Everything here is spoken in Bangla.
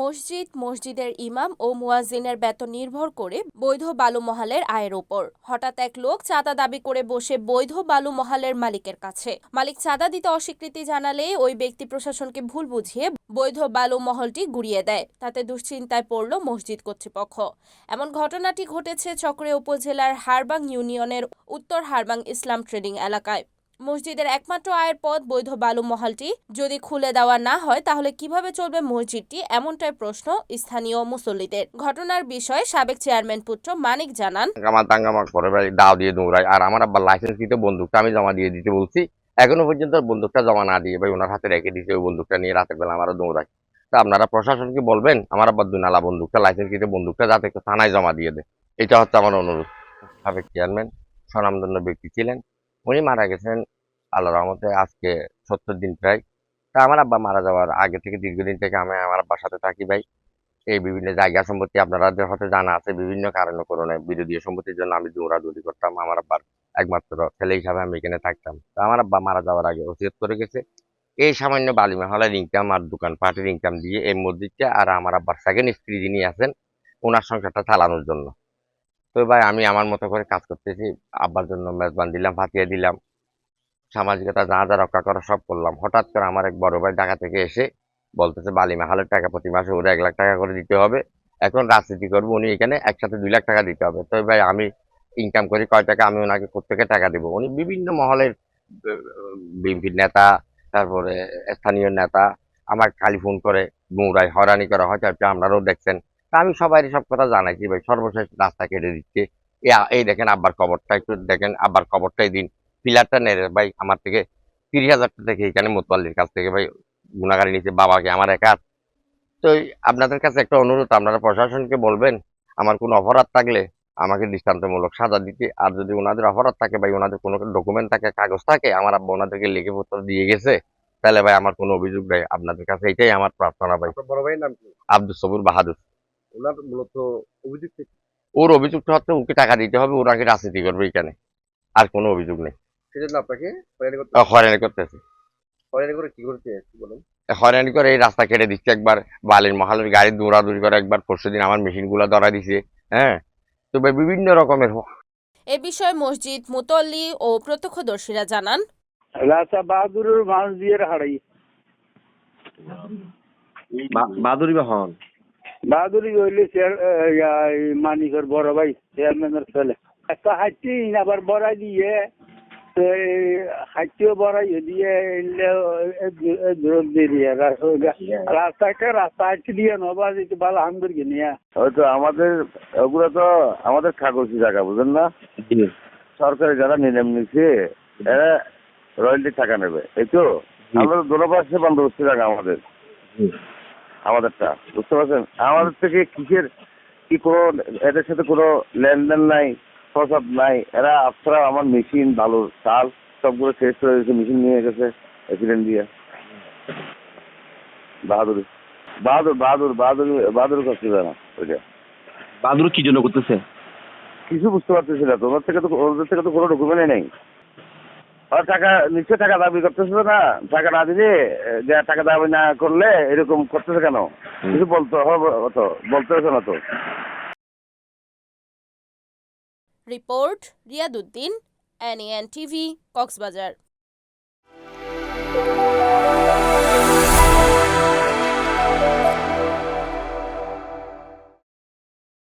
মসজিদ, মসজিদের ইমাম ও মুয়াজ্জিনের বেতন নির্ভর করে বৈধ বালু মহালের আয়ের ওপর হঠাৎ এক লোক চাঁদা দাবি করে বসে বৈধ বালু মহালের মালিকের কাছে। মালিক চাঁদা দিতে অস্বীকৃতি জানালে ওই ব্যক্তি প্রশাসনকে ভুল বুঝিয়ে বৈধ বালু মহলটি গুড়িয়ে দেয়। তাতে দুশ্চিন্তায় পড়ল মসজিদ কর্তৃপক্ষ। এমন ঘটনাটি ঘটেছে চক্রে উপজেলার হারবাং ইউনিয়নের উত্তর হারবাং ইসলাম ট্রেডিং এলাকায়। মসজিদের একমাত্র আয়ের পথ বৈধ বালু মহলটি। যদি খুলে দেওয়া না হয়, তাহলে কীভাবে চলবে মসজিদটি? এমনটাই প্রশ্ন স্থানীয় মুসল্লিদের। ঘটনার বিষয়ে সাবেক চেয়ারম্যান পুত্র মানিক জানান আমার দাঙ্গামা করে দাও দিয়ে দৌড়াই আর আমার আব্বার লাইসেন্স দিতে বন্দুকটা আমি জমা দিয়ে দিতে বলছি। এখনও পর্যন্ত বন্দুকটা জমা না দিয়ে ভাই, ওনার হাতে রেখে দিয়েছে, ওই বন্দুকটা নিয়ে রাতের বেলা আমারও দৌড়াই তা আপনারা প্রশাসনকে বলবেন? আমার আব্বার দুনালা বন্দুকটা লাইসেন্স দিতে বন্দুকটা যাতে থানায় জমা দিয়ে দেয়। এটা হচ্ছে আমার অনুরোধ। সাবেক চেয়ারম্যান স্বনামধন্য ব্যক্তি ছিলেন। উনি মারা গেছেন আল্লাহ রহমতে আজকে সত্তর দিন প্রায়। তা আমার আব্বা মারা যাওয়ার আগে থেকে দীর্ঘদিন থেকে আমি আমার আব্বার সাথে থাকি ভাই। এই বিভিন্ন জায়গা সম্পত্তি আপনাদের হয়তো জানা আছে, বিভিন্ন কারণে কারণে বিরোধী সম্পত্তির জন্য আমি দৌড়াদৌড়ি করতাম। আমার আব্বার একমাত্র ছেলে হিসাবে আমি এখানে থাকতাম। তো আমার আব্বা মারা যাওয়ার আগে ওসিয়ত করে গেছে। এই সামান্য বালিমা হলের ইনকাম আর দোকান পাটের ইনকাম দিয়ে এই মসজিদটা আর আমার আব্বার সেকেন্ড স্ত্রী যিনি আছেন, ওনার সংসারটা চালানোর জন্য। তো ভাই আমি আমার মতো করে কাজ করতেছি। আব্বার জন্য মেজবান দিলাম ফাটিয়ে দিলাম। সামাজিকতা, যা যা রক্ষা করা সব করলাম। হঠাৎ করে আমার এক বড় ভাই ঢাকা থেকে এসে বলতেছে, বালি হালের টাকা প্রতি মাসে ওরা এক লাখ টাকা করে দিতে হবে। এখন রাজনীতি করব, উনি এখানে একসাথে দুই লাখ টাকা দিতে হবে। তো ভাই, আমি ইনকাম করি কয় টাকা, আমি ওনাকে কোথেকে টাকা দেবো? উনি বিভিন্ন মহলের, বিএনপির নেতা, তারপরে স্থানীয় নেতা, আমার খালি ফোন করে মুরাই হয়রানি করা হয় হয়তো আপনারাও দেখছেন। তা আমি সবাই সব কথা জানাইছি, ভাই, সর্বশেষ রাস্তা কেটে দিচ্ছে। এই দেখেন আব্বার কবরটা, একটু দেখেন, আব্বার কবরটাই দিন। পিলারটা নেড়ে ভাই আমার থেকে তিরিশ হাজার টাকা থেকে এখানে মোতওয়াল্লির কাছ থেকে ভাই গুণাগারি নিচে বাবাকে আমার একা। তো আপনাদের কাছে একটা অনুরোধ আপনারা প্রশাসনকে বলবেন আমার কোনো অপরাধ থাকলে আমাকে দৃষ্টান্তমূলক সাজা দিতে। আর যদি ওনাদের অপরাধ থাকে ভাই ওনাদের কোনো ডকুমেন্ট থাকে কাগজ থাকে আমার আব্বা ওনাদেরকে লিখে পত্র দিয়ে গেছে তাহলে ভাই আমার কোনো অভিযোগ নেই। আপনাদের কাছে এটাই আমার প্রার্থনা ভাই। বড় ভাইয়ের নাম কি? আব্দুল সবুর বাহাদুর। ওনার মূলত অভিযোগ ওর অভিযোগটা হচ্ছে ওকে টাকা দিতে হবে ওরা কি রাজনীতি করবে এখানে। আর কোনো অভিযোগ নেই। সেজন্য আপনাকে হয়রানি করতে হয়রানি করতেছে হয়রানি করে কি করতে কি হয়রানি করে এই রাস্তা কেটে দিচ্ছে একবার বালির মহালের গাড়ি দৌড়াদৌড়ি করে একবার পরশু দিন আমার মেশিন ধরা দিছে হ্যাঁ? তো বিভিন্ন রকমের এ বিষয়ে মসজিদ মুতল্লি ও প্রত্যক্ষদর্শীরা জানান। রাস্তা বাহাদুরের মানুষ দিয়ে হারাই বাদুরি বাহন বাহাদুরি হইলে চেয়ার- এ, মানিকের বড় ভাই চেয়ারম্যানের ছেলে। একটা হাঁটি আবার বড়াই দিয়ে তো এই হাঁটিও দিয়ে এলে দূর দিয়ে রাস্তাকে রাস্তা হাঁটি দিয়ে নবা যেতে ভালো হাম করি নিয়ে হয়তো আমাদের ওগুলো তো আমাদের কাগজি জায়গা বুঝলেন না? সরকারি যারা নিলাম নিচ্ছে এরা রয়্যালটি টাকা নেবে এই তো? আমরা তো দূরপাশে বন্দোবস্ত জায়গা আমাদের। আমাদেরটা বুঝতে পারছেন? আমাদের থেকে কিসের কি কোনো এদের সাথে কোনো লেনদেন নাই প্রসাদ নাই। এরা আফসারা আমার মেশিন ভালো চাল সবগুলো শেষ হয়ে গেছে মেশিন নিয়ে গেছে অ্যাক্সিডেন্ট দিয়ে। বাহাদুর বাহাদুর বাহাদুর বাহাদুর বাহাদুর কাছে না ওইটা। বাদুর কি জন্য করতেছে? কিছু বুঝতে পারতেছি না তো ওদের থেকে তো ওদের থেকে তো কোনো ডকুমেন্টই নেই। আর টাকা নিশ্চয় টাকা দাবি করতেছিল না? টাকা না দিলে টাকা দাবি না করলে এরকম করতেছে কেন? কিছু বলতে হবে তো বলতে হচ্ছে না তো। Report Riaduddin NN TV Cox's Bazar.